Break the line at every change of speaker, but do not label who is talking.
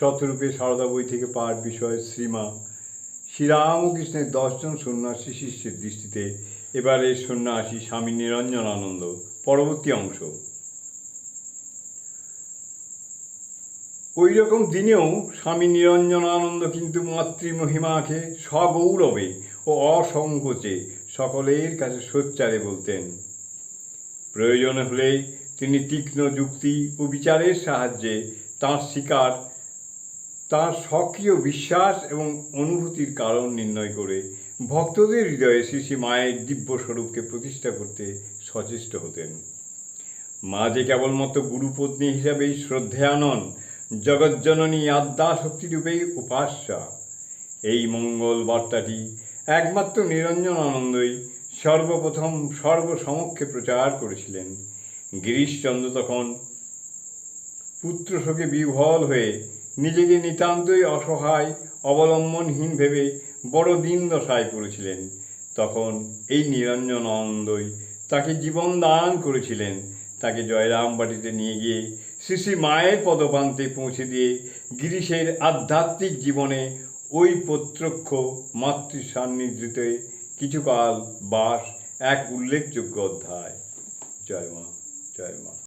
শতরূপে সারদা বই থেকে পাঠ বিষয় শ্রীমা। শ্রীরামকৃষ্ণের দশজন সন্ন্যাসী শিষ্যের দৃষ্টিতে এবারে সন্ন্যাসী স্বামী নিরঞ্জন আনন্দ পরবর্তী অংশ। ওই রকম দিনেও স্বামী নিরঞ্জনানন্দ কিন্তু মাতৃমহিমাকে সগৌরবে ও অসংকোচে সকলের কাছে সোচ্চারে বলতেন। প্রয়োজন হলে তিনি তীক্ষ্ণ যুক্তি ও বিচারের সাহায্যে তাঁর শিকার তাঁর সক্রিয় বিশ্বাস এবং অনুভূতির কারণ নির্ণয় করে ভক্তদের হৃদয়ে শ্রী মায়ের দিব্য স্বরূপকে প্রতিষ্ঠা করতে সচেষ্ট হতেন। মা যে কেবলমাত্র গুরুপত্নী হিসাবেই শ্রদ্ধেয়া নন জগজ্জননী আদ্যা শক্তিরূপেই উপাস্যা। এই মঙ্গল বার্তাটি একমাত্র নিরঞ্জন আনন্দই সর্বপ্রথম সর্বসমক্ষে প্রচার করেছিলেন। গিরিশচন্দ্র তখন পুত্রশোকে বিহ্বল হয়ে নিজেকে নিতান্তই অসহায়, অবলম্বনহীন ভেবে বড় দিন দশায় পড়েছিলেন। তখন এই নিরঞ্জন আনন্দই তাকে জীবন দান করেছিলেন। তাকে জয়রাম বাটিতে নিয়ে গিয়ে শ্রী শ্রী মায়ের পদপান্তে পৌঁছে দিয়ে গিরিশের আধ্যাত্মিক জীবনে ওই প্রত্যক্ষ মাতৃ সান্নিধ্যতে কিছুকাল বাস এক উল্লেখযোগ্য অধ্যায়। জয় মা জয় মা।